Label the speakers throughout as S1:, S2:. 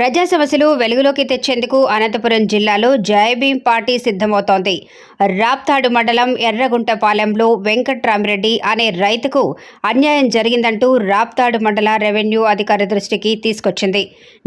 S1: ప్రజా సమస్యలు వెలుగులోకి తెచ్చేందుకు అనంతపురం జిల్లాలో జయభీం పార్టీ సిద్ధమవుతోంది. రాప్తాడు మండలం ఎర్రగుంటపాలెంలో వెంకట్రామిరెడ్డి అనే రైతుకు అన్యాయం జరిగిందంటూ రాప్తాడు మండల రెవెన్యూ అధికారి దృష్టికి తీసుకొచ్చింది.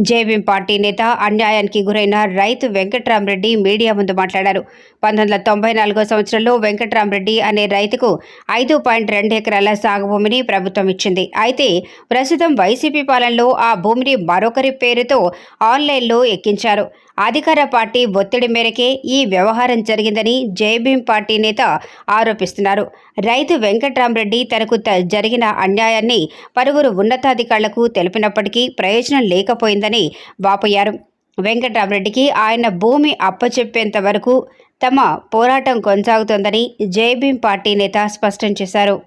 S1: జేబీఎం పార్టీ నేత అన్యాయానికి గురైన రైతు వెంకట్రామిరెడ్డి మీడియా ముందు మాట్లాడారు. పంతొమ్మిది వందల తొంభై నాలుగో సంవత్సరంలో వెంకట్రామిరెడ్డి అనే రైతుకు ఐదు పాయింట్ రెండు ఎకరాల సాగు భూమిని ప్రభుత్వం ఇచ్చింది. అయితే ప్రస్తుతం వైసీపీ పాలనలో ఆ భూమిని మరొకరి పేరుతో ఆన్లైన్లో ఎక్కించారు. అధికార పార్టీ ఒత్తిడి మేరకే ఈ వ్యవహారం జరిగిందని జైభీం పార్టీ నేత ఆరోపిస్తున్నారు. రైతు వెంకట్రామరెడ్డి తనకు త- జరిగిన అన్యాయాన్ని పలువురు ఉన్నతాధికారులకు తెలిపినప్పటికీ ప్రయోజనం లేకపోయిందని వాపోయారు. వెంకట్రామరెడ్డికి ఆయన భూమి అప్పచెప్పేంత వరకు తమ పోరాటం కొనసాగుతోందని జైభీం పార్టీ నేత స్పష్టం చేశారు.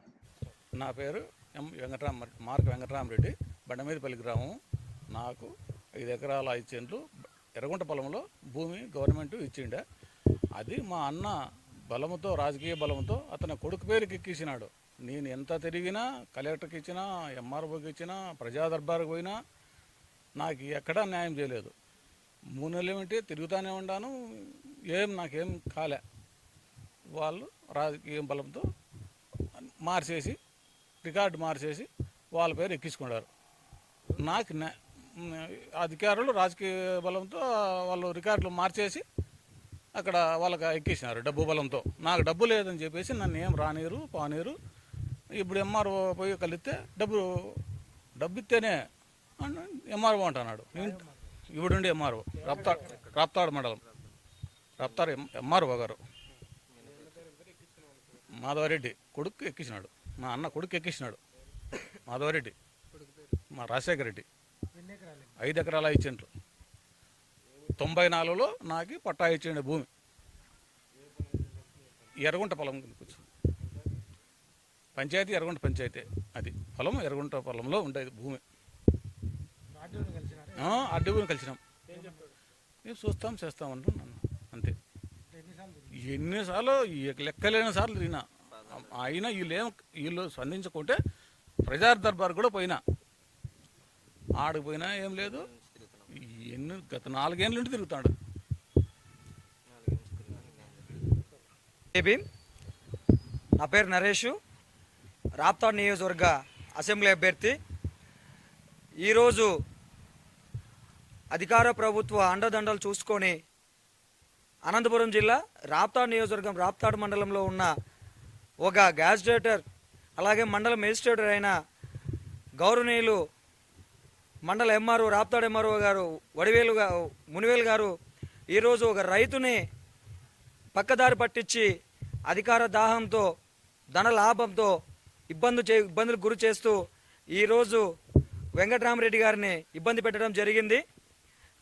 S2: నా పేరు ఎం వెంకటరామ మార్క్ వెంకటరామరెడ్డి బండమీదపల్లి గ్రామం. నాకు ఐదు ఎకరాల ఐదు సెంట్లు ఎర్రగుంట పొలంలో భూమి గవర్నమెంట్ ఇచ్చిండే. అది మా అన్న బలముతో రాజకీయ బలంతో అతని కొడుకు పేరుకి ఎక్కించినాడు నేను ఎంత తిరిగినా కలెక్టర్కి ఇచ్చినా ఎంఆర్ఓకి ఇచ్చినా ప్రజా దర్బార్కి పోయినా నాకు ఎక్కడా న్యాయం చేయలేదు. మూడు నెలలు ఏమిటి? తిరుగుతూనే ఉన్నాను ఏం నాకేం కాలే. వాళ్ళు రాజకీయ బలంతో మార్చేసి రికార్డు మార్చేసి వాళ్ళ పేరు ఎక్కించుకున్నారు. నాకు నే- అధికారులు రాజకీయ బలంతో వాళ్ళు రికార్డులు మార్చేసి అక్కడ వాళ్ళకి ఎక్కించినారు డబ్బు బలంతో. నాకు డబ్బు లేదని చెప్పేసి నన్ను ఏం రానీరు పానీరు ఇప్పుడు ఎంఆర్ఓ పోయి కలిస్తే డబ్బు డబ్బు ఇస్తేనే ఎంఆర్ఓ అంటున్నాడు. ఇవిడుండి ఎంఆర్ఓ రప్తాడ్ రప్తాడు మండలం రప్తారు ఎంఆర్ఓ గారు. మాధవరెడ్డి కొడుకు ఎక్కించినాడు మా అన్న కొడుకు ఎక్కించినాడు మాధవరెడ్డి. మా రాజశేఖర రెడ్డి ఐదు ఎకరాల ఇచ్చిండ్రు తొంభై నాలుగులో నాకు పట్టా ఇచ్చిండు భూమి. ఎర్రగుంట పొలం కూర్చో పంచాయతీ ఎర్రగుంట పంచాయతీ అది. పొలం ఎర్రగుంట పొలంలో ఉండేది భూమి. అడ్డు భూమి కలిసినాం. మేము చూస్తాం చేస్తాం అంటున్నాను అంతే. ఎన్నిసార్లు లెక్కలేని సార్లు తిరిగినా. అయినా వీళ్ళు ఏం వీళ్ళు స్పందించకుంటే ప్రజా దర్బార్ కూడా పోయినా. ఆడిపోయినా ఏం లేదు. ఎన్ని గత నాలుగేళ్ళ నుండి తిరుగుతాడు.
S3: ఏబీ నా పేరు నరేష్. రాప్తాడ్ నియోజకవర్గ అసెంబ్లీ అభ్యర్థి. ఈరోజు అధికార ప్రభుత్వ అండదండలు చూసుకొని అనంతపురం జిల్లా రాప్తాడ్ నియోజకవర్గం రాప్తాడ్ మండలంలో ఉన్న ఒక గ్యాజిటేటర్ అలాగే మండల మేజిస్ట్రేటర్ అయిన గౌరవనీయులు మండల ఎంఆర్ఓ రాప్తాడు ఎంఆర్ఓ గారు వడివేలు మునివేలు గారు ఈరోజు ఒక రైతుని పక్కదారి పట్టించి అధికార దాహంతో ధన లాభంతో ఇబ్బంది చే ఇబ్బందులు గురి చేస్తూ ఈరోజు వెంకటరామరెడ్డి గారిని ఇబ్బంది పెట్టడం జరిగింది.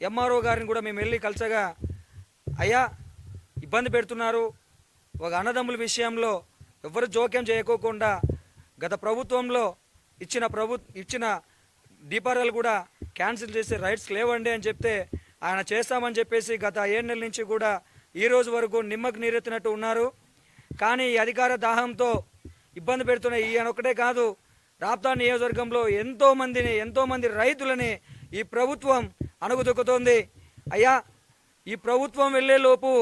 S3: ఎంఆర్ఓ గారిని కూడా మేము వెళ్ళి కలిసగా అయ్యా ఇబ్బంది పెడుతున్నారు. ఒక అన్నదమ్ముల విషయంలో ఎవరు జోక్యం చేయకోకుండా గత ప్రభుత్వంలో ఇచ్చిన ప్రభు ఇచ్చిన దీపారాలు కూడా క్యాన్సిల్ చేసే రైట్స్ లేవండి అని చెప్తే ఆయన చేస్తామని చెప్పేసి గత ఏడు నెలల నుంచి కూడా ఈ రోజు వరకు నిమ్మకు నీరెత్తినట్టు ఉన్నారు. కానీ ఈ అధికార దాహంతో ఇబ్బంది పెడుతున్న ఈయన ఒకటే కాదు రాప్తా నియోజకవర్గంలో ఎంతోమందిని ఎంతోమంది రైతులని ఈ ప్రభుత్వం అణుగుదొక్కుతోంది. అయ్యా ఈ ప్రభుత్వం వెళ్ళేలోపు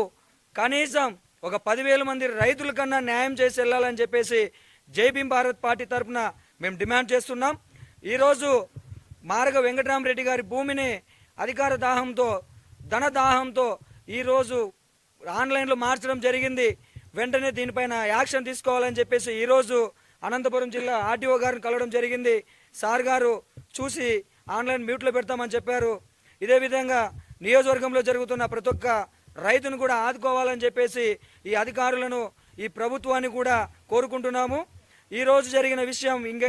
S3: కనీసం ఒక పదివేల మంది రైతుల కన్నా న్యాయం చేసి వెళ్ళాలని చెప్పేసి జై భీమ్ భారత్ పార్టీ తరఫున మేము డిమాండ్ చేస్తున్నాం. ఈరోజు మార్గ వెంకటరామరెడ్డి గారి భూమిని అధికార దాహంతో ధన దాహంతో ఈరోజు ఆన్లైన్లో మార్చడం జరిగింది. వెంటనే దీనిపైన యాక్షన్ తీసుకోవాలని చెప్పేసి ఈరోజు అనంతపురం జిల్లా ఆర్టీఓ గారిని కలవడం జరిగింది. సార్ గారు చూసి ఆన్లైన్ మ్యూట్లో పెడతామని చెప్పారు. ఇదే విధంగా నియోజకవర్గంలో జరుగుతున్న ప్రతి ఒక్క రైతును కూడా ఆదుకోవాలని చెప్పేసి ఈ అధికారులను ఈ ప్రభుత్వాన్ని కూడా కోరుకుంటున్నాము. ఈరోజు జరిగిన విషయం ఇంక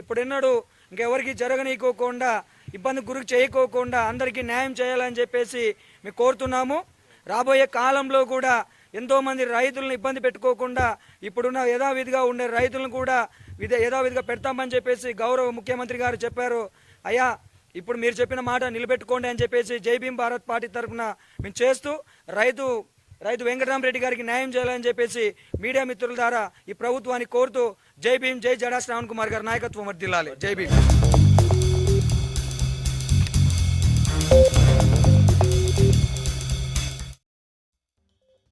S3: ఇప్పుడెన్నడూ ఇంకెవరికి జరగనీయకోకుండా ఇబ్బంది గురి చేయకోకుండా అందరికీ న్యాయం చేయాలని చెప్పేసి మేము కోరుతున్నాము. రాబోయే కాలంలో కూడా ఎంతోమంది రైతులను ఇబ్బంది పెట్టుకోకుండా ఇప్పుడున్న యథావిధిగా ఉండే రైతులను కూడా విధ యథావిధిగా పెడతామని చెప్పేసి గౌరవ ముఖ్యమంత్రి గారు చెప్పారు. అయ్యా ఇప్పుడు మీరు చెప్పిన మాట నిలబెట్టుకోండి అని చెప్పేసి జై భీమ్ భారత్ పార్టీ తరఫున మేము చేస్తూ రైతు రైతు వెంకటరామరెడ్డి గారికి న్యాయం చేయాలని చెప్పేసి మీడియా మిత్రుల ద్వారా ఈ ప్రభుత్వాన్ని కోరుతూ జై భీం జై జడా శ్రావణ్ కుమార్ గారి నాయకత్వం వర్దిల్లాలి జై భీమ్.